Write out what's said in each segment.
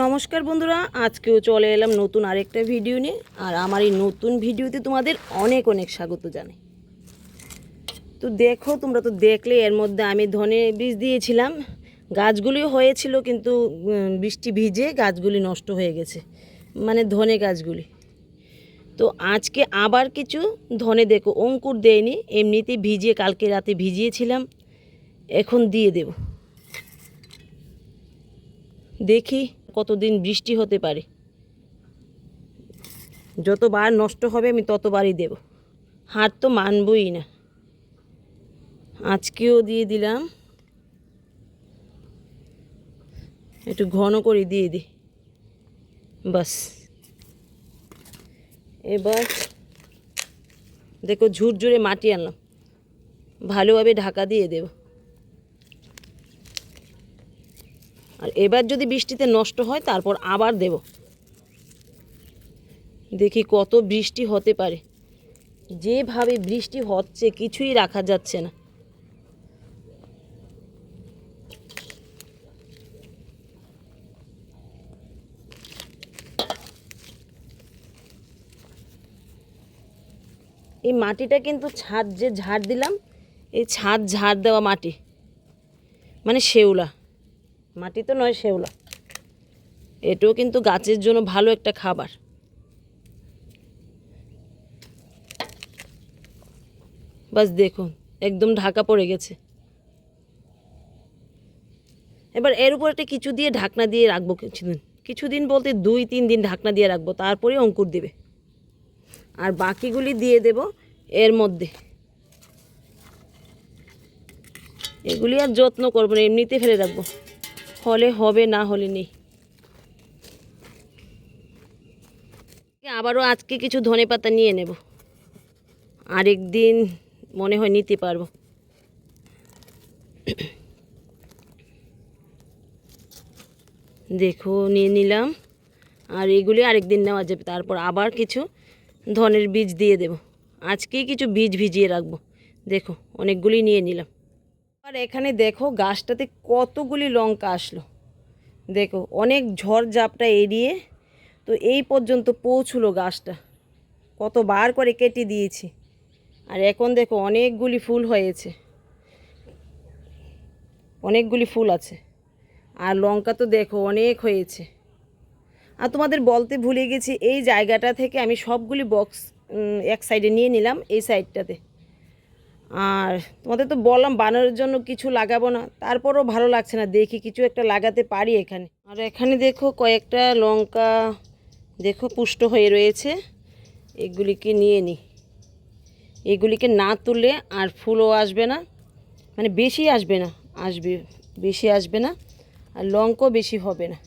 নমস্কার বন্ধুরা, আজকেও চলে এলাম নতুন আরেকটা ভিডিও নিয়ে, আর আমার এই নতুন ভিডিওতে তোমাদের অনেক অনেক স্বাগত জানাই। তো দেখো, তোমরা তো দেখলে, এর মধ্যে আমি ধনে বীজ দিয়েছিলাম। গাছগুলি হয়েছিল, কিন্তু বৃষ্টি ভিজে গাছগুলি নষ্ট হয়ে গেছে মানে ধনে গাছগুলি। তো আজকে আবার কিছু ধনে দেখো, অঙ্কুর দেয়নি, এমনিতেই ভিজিয়ে, কালকে রাতে ভিজিয়েছিলাম, এখন দিয়ে দেব। দেখি কতদিন বৃষ্টি হতে পারে। যতবার নষ্ট হবে আমি ততবারই দেব। হার তো মানবই না। আজকেও দিয়ে দিলাম। একটু ঘন করে দিয়ে দিই বাস। এবার দেখো ঝুরঝুরে মাটি আনলাম। ভালোভাবে ঢাকা দিয়ে দেব। আর এবার যদি বৃষ্টিতে নষ্ট হয়, তারপর আবার দেব। দেখি কত বৃষ্টি হতে পারে। যেভাবে বৃষ্টি হচ্ছে, কিছুই রাখা যাচ্ছে না। এই মাটিটা কিন্তু ছাদ যে ঝাড় দিলাম, এই ছাদ ঝাড় দেওয়া মাটি মানে শেওলা। মাটি তো নয়, শেওলা। এটাও কিন্তু গাছের জন্য ভালো একটা খাবার। বাস দেখুন, একদম ঢাকা পড়ে গেছে। এবার এর উপর একটা কিছু দিয়ে ঢাকনা দিয়ে রাখব কিছুদিন। কিছুদিন বলতে দুই, তিন দিন ঢাকনা দিয়ে রাখব, তারপরে অঙ্কুর দেবে। আর বাকিগুলি দিয়ে দেব এর মধ্যে। এগুলি আর যত্ন করব না, এমনিতে ফেলে রাখব। হলে হবে না হলে নেই। আবারও আজকে কিছু ধনে পাতা নিয়ে নেব। আরেক দিন মনে হয় নিতে পারব। দেখো, নিয়ে নিলাম। আর এগুলি আরেক দিন নেওয়া যাবে। তারপর আবার কিছু ধনের বীজ দিয়ে দেব। আজকেই কিছু বীজ ভিজিয়ে রাখব। দেখো, অনেকগুলি নিয়ে নিলাম। আর এখানে দেখো গাছটাতে কতগুলি লঙ্কা আসলো। দেখো, অনেক ঝড় ঝাপটা এড়িয়ে তো এই পর্যন্ত পৌঁছলো গাছটা। কতবার করে কেটে দিয়েছি। আর এখন দেখো অনেকগুলি ফুল হয়েছে। অনেকগুলি ফুল আছে। আর লঙ্কা তো দেখো অনেক হয়েছে। আর তোমাদের বলতে ভুলে গেছি, এই জায়গাটা থেকে আমি সবগুলি বক্স এক সাইডে নিয়ে নিলাম, এই সাইডটাতে আর তোমাদের তো বললাম বানানোর জন্য কিছু লাগাবো না, তারপরও ভালো লাগছে না, দেখি কিছু একটা লাগাতে পারি এখানে। আর এখানে দেখো কয়েকটা লঙ্কা, দেখো পুষ্ট হয়ে রয়েছে, এগুলিকে নিয়ে নিই এগুলিকে না তুললে আর ফুলও আসবে না মানে বেশি আসবে না, আসবে, বেশি আসবে না, আর লঙ্কাও বেশি হবে না।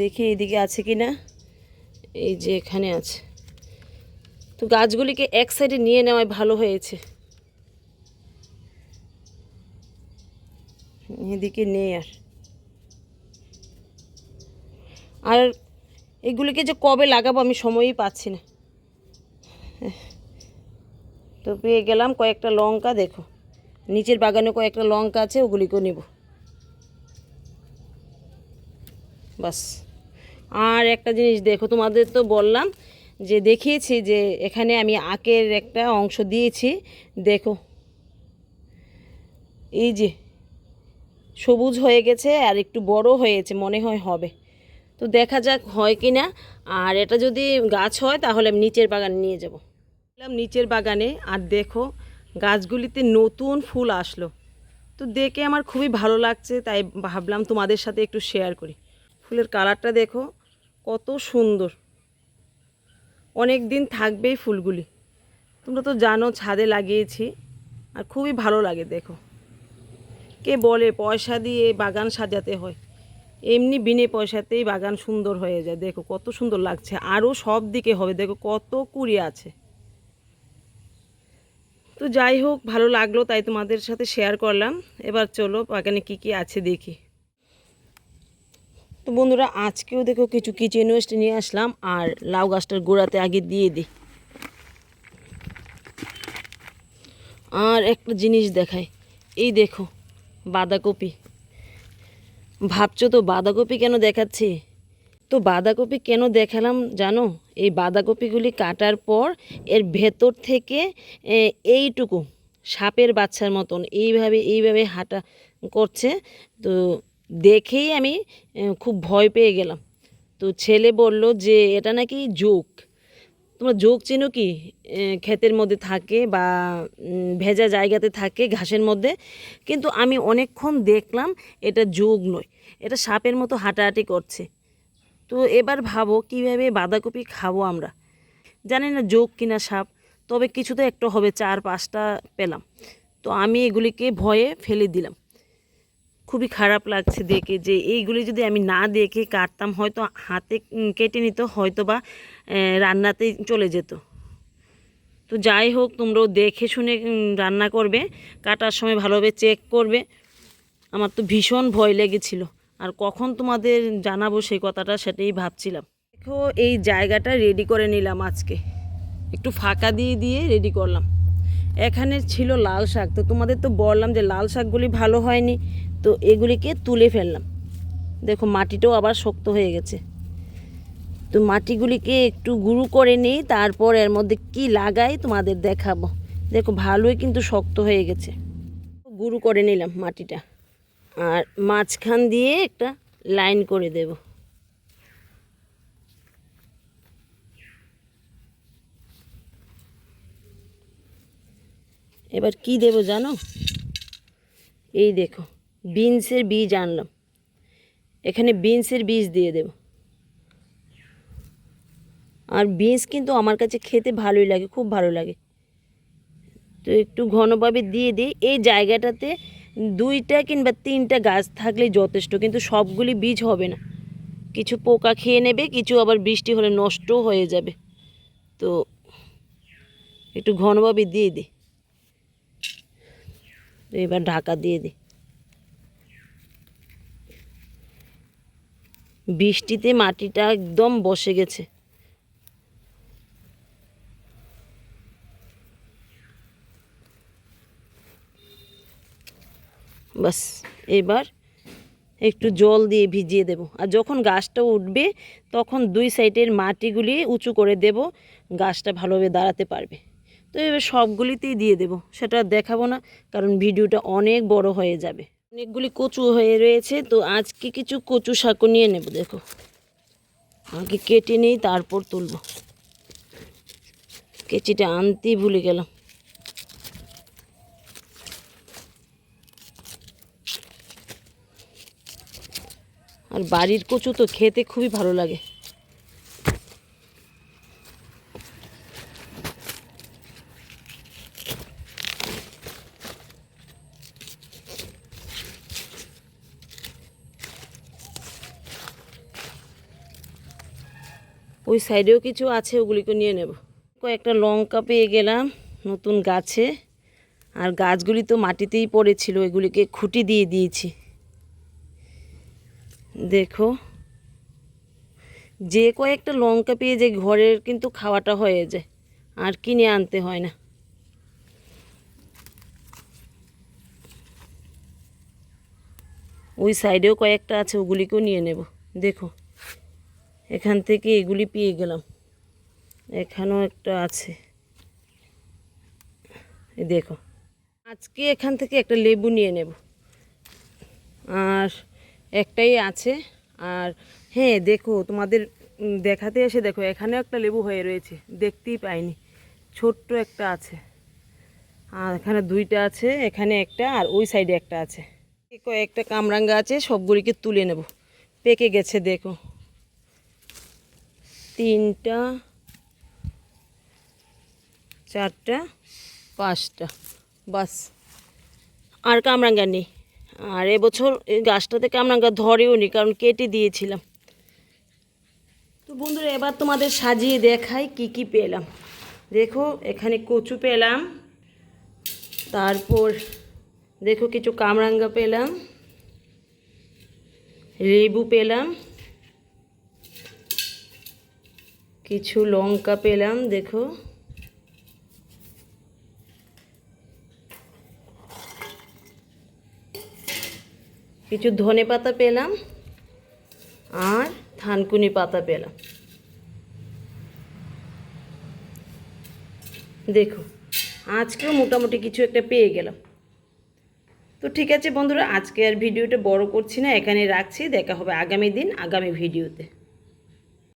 দেখি এদিকে আছে কি না, এই যে এখানে আছে। তো গাছগুলিকে এক সাইডে নিয়ে নেওয়াই ভালো হয়েছে। এদিকে নেই আর। আর এগুলিকে যে কবে লাগাবো আমি সময়ই পাচ্ছি না। তো পেয়ে গেলাম কয়েকটা লঙ্কা, দেখো। নিচের বাগানে কয়েকটা লঙ্কা আছে, ওগুলিকেও নেব। বাস। আর একটা জিনিস দেখো, তোমাদের তো বললাম যে দেখিয়েছি যে এখানে আমি আখের একটা অংশ দিয়েছি, দেখো। এই যে সবুজ হয়ে গেছে আর একটু বড় হয়েছে, মনে হয় হবে। তো দেখা যাক হয় কি না। আর এটা যদি গাছ হয়, তাহলে আমি নিচের বাগানে নিয়ে যাব। নিচের বাগানে, আর দেখো গাছগুলিতে নতুন ফুল আসলো। তো দেখে আমার খুবই ভালো লাগছে, তাই ভাবলাম তোমাদের সাথে একটু শেয়ার করি। ফুলের কালারটা দেখো, কত সুন্দর। অনেক দিন থাকবেই ফুলগুলি। তোমরা তো জানো, ছাদে লাগিয়েছি, আর খুবই ভালো লাগে, দেখো। কে বলে পয়সা দিয়ে বাগান সাজাতে হয়। এমনি বিনে পয়সাতেই বাগান সুন্দর হয়ে যায়। দেখো কত সুন্দর লাগছে। আরও সব দিকে হবে। দেখো কত কুড়ি আছে। তো যাই হোক, ভালো লাগল তাই তোমাদের সাথে শেয়ার করলাম। এবার চলো বাগানে কি কি আছে দেখি। তো বন্ধুরা, আজকেও দেখো কিছু কিচেন ওয়েস্ট নিয়ে আসলাম আর লাউ গাছটার গোড়াতে আগে দিয়ে দিই। আর একটা জিনিস দেখাই। এই দেখো বাঁধাকপি। ভাবছ তো বাঁধাকপি কেন দেখাচ্ছি? তো বাঁধাকপি কেন দেখালাম জানো? এই বাঁধাকপিগুলি কাটার পর এর ভেতর থেকে এইটুকু সাপের বাচ্চার মতন এইভাবে এইভাবে হাঁটা করছে। তো দেখেই আমি খুব ভয় পেয়ে গেলাম। তো ছেলে বলল যে, এটা নাকি যোগ তোমরা যোগ চেনো কি? ক্ষেতের মধ্যে থাকে বা ভেজা জায়গাতে থাকে ঘাসের মধ্যে। কিন্তু আমি অনেকক্ষণ দেখলাম এটা যোগ নয়। এটা সাপের মতো হাঁটাহাঁটি করছে। তো এবার ভাবো কীভাবে বাঁধাকপি খাব আমরা? জানি না যোগ কিনা সাপ, তবে কিছু তো একটা হবে, চার পাঁচটা পেলাম। তো আমি এগুলিকে ভয়ে ফেলে দিলাম। খুবই খারাপ লাগছে দেখে যে এইগুলি যদি আমি না দেখে কাটতাম হয়তো হাতে কেটে নিত হয়তো বা আহ, রান্নাতেই চলে যেত। তো যাই হোক তোমরাও দেখে শুনে রান্না করবে কাটার সময় ভালোভাবে চেক করবে। আমার তো ভীষণ ভয় লেগেছিল। আর কখন তোমাদের জানাব সেই কথাটা সেটাই ভাবছিলাম। দেখো এই জায়গাটা রেডি করে নিলাম আজকে। একটু ফাঁকা দিয়ে দিয়ে রেডি করলাম। এখানে ছিল লাল শাক। তো তোমাদের তো বললাম যে লাল শাকগুলি ভালো হয়নি। তো এগুলিকে তুলে ফেললাম। দেখো, মাটিটাও আবার শক্ত হয়ে গেছে। তো মাটিগুলিকে একটু গুঁড়ো করে নিই, তারপর এর মধ্যে কি লাগাই তোমাদের দেখাবো। দেখো, ভালোই কিন্তু শক্ত হয়ে গেছে। গুঁড়ো করে নিলাম মাটিটা। আর মাঝখান দিয়ে একটা লাইন করে দেব। এবার কি দেব জানো? এই দেখো। বিনসের বীজ আনলাম। এখানে বিনসের বীজ দিয়ে দেব। আর বিনস কিন্তু আমার কাছে খেতে ভালোই লাগে, খুব ভালো লাগে। তো একটু ঘনভাবে দিয়ে দিই। এই জায়গাটাতে দুইটা কিংবা তিনটা গাছ থাকলে যথেষ্ট, কিন্তু সবগুলি বীজ হবে না। কিছু পোকা খেয়ে নেবে, কিছু আবার বৃষ্টি হলে নষ্টও হয়ে যাবে। তো একটু ঘনভাবে দিয়ে দিই। এবার ঢাকা দিয়ে দিই। বৃষ্টিতে মাটিটা একদম বসে গেছে। বাস, এবার একটু জল দিয়ে ভিজিয়ে দেব। আর যখন গাছটা উঠবে, তখন দুই সাইডের মাটিগুলি উঁচু করে দেব, গাছটা ভালোভাবে দাঁড়াতে পারবে। তো এবার সবগুলিতেই দিয়ে দেব, সেটা দেখাবো না, কারণ ভিডিওটা অনেক বড় হয়ে যাবে। অনেকগুলি কচু হয়ে রয়েছে, তো আজকে কিছু কচু শাকও নিয়ে নেব, দেখো। আগে কেটে নেই, তারপর তুলব। কেচিটা আনতেই ভুলে গেলাম। আর বাড়ির কচু তো খেতে খুবই ভালো লাগে। ওই সাইডেও কিছু আছে, ওগুলিকে নিয়ে নেব। কয়েকটা লঙ্কা পেয়ে গেলাম নতুন গাছে। আর গাছগুলি তো মাটিতেই পড়েছিল, এগুলিকে খুঁটি দিয়ে দিয়েছি। দেখো, যে কয়েকটা লঙ্কা পেয়ে যে ঘরের কিন্তু খাওয়াটা হয়ে যায়, আর কিনে আনতে হয় না। ওই সাইডেও কয়েকটা আছে, ওগুলিকেও নিয়ে নেব। দেখো এখান থেকে এগুলি পেয়ে গেলাম। এখানেও একটা আছে। দেখো। আজকে এখান থেকে একটা লেবু নিয়ে নেব। আর একটাই আছে। আর হ্যাঁ দেখো, তোমাদের দেখাতে এসে দেখো, এখানেও একটা লেবু হয়ে রয়েছে। দেখতেই পাইনি। ছোট্ট একটা আছে। আর এখানে দুইটা আছে, এখানে একটা, আর ওই সাইডে একটা আছে। কয়েকটা কামরাঙ্গা আছে, সবগুলিকে তুলে নেব। পেকে গেছে, দেখো। তিনটা, চারটা, পাঁচটা, বাস। আর কামরাঙ্গা নেই। আর এবছর এই গাছটাতে কামরাঙ্গা ধরেও নি, কারণ কেটে দিয়েছিলাম। তো বন্ধুরা, এবার তোমাদের সাজিয়ে দেখাই কি কি পেলাম। দেখো, এখানে কচু পেলাম। তারপর দেখো কিছু কামরাঙ্গা পেলাম। লেবু পেলাম। কিছু লঙ্কা পেলাম, দেখো। কিছু ধনে পাতা পেলাম আর থানকুনি পাতা পেলাম। দেখো, আজকেও মোটামুটি কিছু একটা পেয়ে গেলাম। তো ঠিক আছে বন্ধুরা, আজকে আর ভিডিওটা বড় করছি না এখানে রাখছি, দেখা হবে আগামী দিন, আগামী ভিডিওতে।